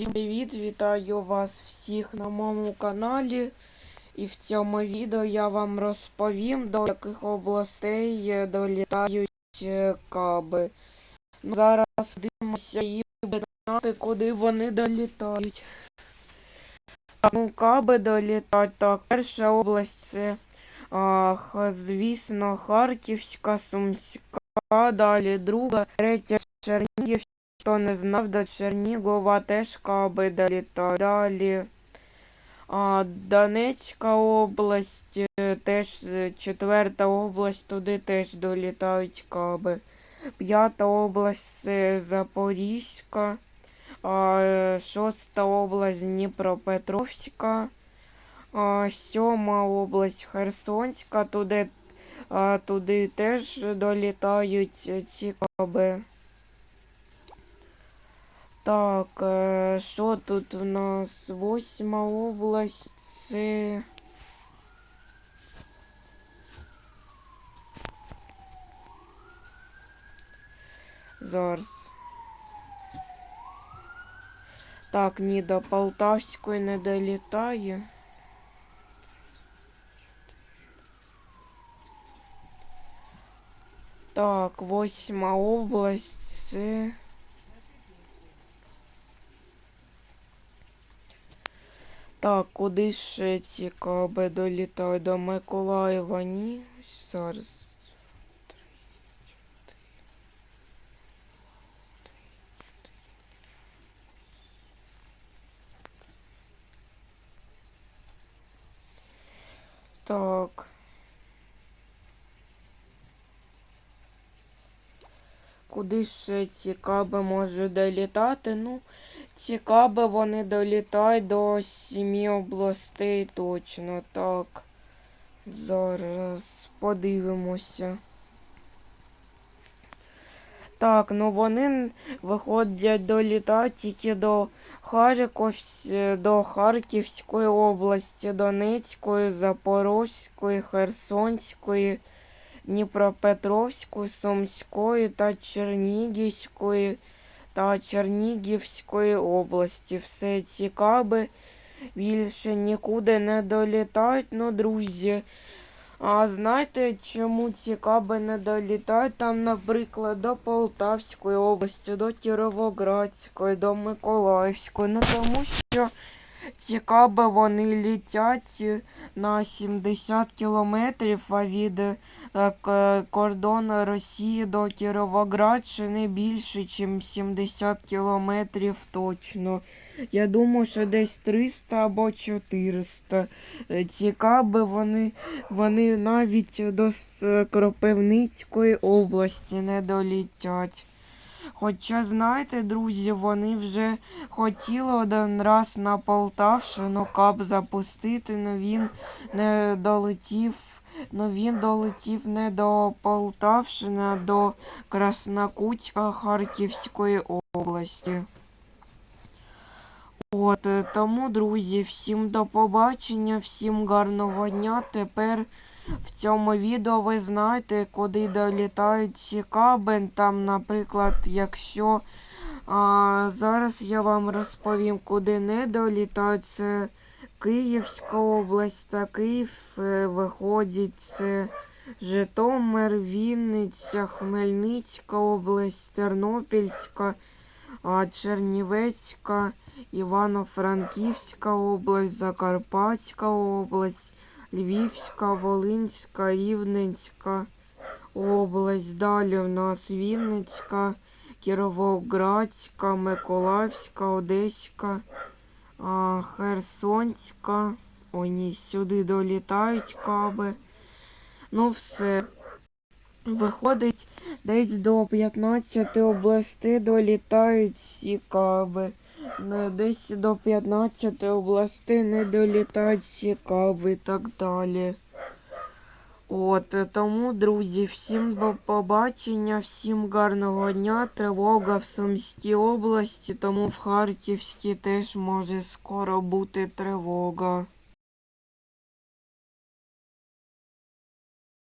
Всім привіт! Вітаю вас всіх на моєму каналі. І в цьому відео я вам розповім, до яких областей е, долітають е, каби. Ну, зараз дивимося і знати, куди вони долітають. Ну, каби долітають. Так, перша область це, а, х- звісно, Харківська, Сумська, далі друга, третя Чернігівська. Хто не знав, до Чернігова теж каби долітають. Далі а, Донецька область, е, теж четверта область, туди теж долітають каби. П'ята область Запорізька, а, е, шоста область Дніпропетровська, а, сьома область Херсонська, туди, а, туди теж долітають ці каби. Так, е, що тут у нас? Восьма область це. Зараз. Так, ні, до Полтавської не долітає. Так, восьма область це. Так, куди ще ці каби долітають? До Миколаєва, ні? Зараз. Так. Куди ще ці каби можуть долітати? Ну, ці каби вони долітають до сімі областей точно. Так. Зараз подивимося. Так, ну вони виходять долітають тільки до Харківсь, до Харківської області, Донецької, Запорозької, Херсонської, Дніпропетровської, Сумської та Чернігівської та Чернігівської області. Все цікаве, більше нікуди не долітають, ну, друзі. А знаєте, чому цікаве не долітають? Там, наприклад, до Полтавської області, до Кіровоградської, до Миколаївської. Ну тому що ці каби вони літять на 70 кілометрів, від е, кордону Росії до Кіровоградщини більше, ніж 70 кілометрів точно. Я думаю, що десь 300 або 400. Е, Ці каби вони, вони навіть до Кропивницької області не долітять. Хоча, знаєте, друзі, вони вже хотіли один раз на Полтавщину кап запустити, але він не долетів. Ну він долетів не до Полтавщини, а до Краснокутська Харківської області. От, е, тому, друзі, всім до побачення, всім гарного дня. Тепер в цьому відео ви знаєте, куди долітають ці каби. Там, наприклад, якщо а, зараз я вам розповім, куди не долітають. Це Київська область та Київ е, виходить. Це Житомир, Вінниця, Хмельницька область, Тернопільська, а, Чернівецька. Івано-Франківська область, Закарпатська область, Львівська, Волинська, Рівненська область. Далі в нас Вінницька, Кіровоградська, Миколаївська, Одеська, Херсонська. О, ні, сюди долітають каби. Ну, все. Виходить, десь до 15 областей долітають ці каби. Десь до 15 областей не долітають каби і так далі. От, тому, друзі, всім до побачення, всім гарного дня. Тривога в Сумській області, тому в Харківській теж може скоро бути тривога.